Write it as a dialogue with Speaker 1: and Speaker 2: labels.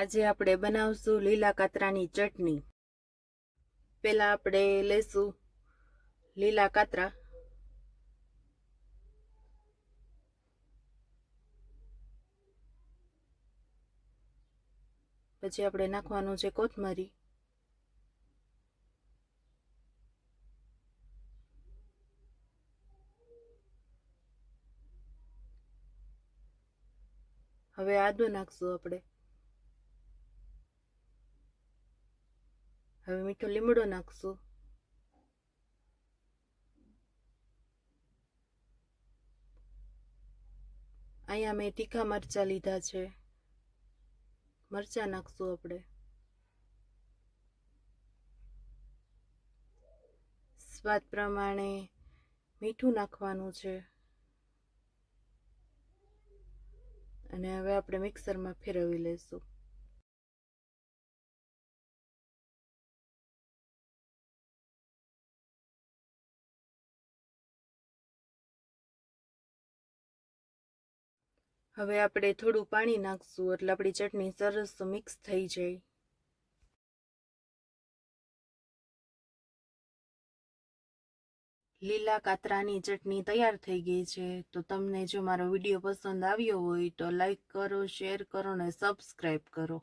Speaker 1: આજે આપણે બનાવશું લીલા કાતરાની ચટણી. પહેલાં આપણે લેશું લીલા કાતરા. પછી આપણે નાખવાનું છે કોથમરી. હવે આદુ નાખશું આપણે. હવે મીઠો લીમડો નાખશું અહીંયા મેં તીખા મરચાં લીધા છે મરચાં નાખશું આપણે સ્વાદ પ્રમાણે મીઠું નાખવાનું છે અને હવે આપણે મિક્સરમાં ફેરવી લઈશું હવે આપણે થોડું પાણી નાખશું, એટલે આપણી ચટણી સરસ મિક્સ થઈ જાય. લીલા કાતરાની ચટણી તૈયાર થઈ ગઈ છે, તો તમને જો મારો વીડિયો પસંદ આવ્યો હોય તો લાઈક કરો શેર કરો ને સબસ્ક્રાઈબ કરો.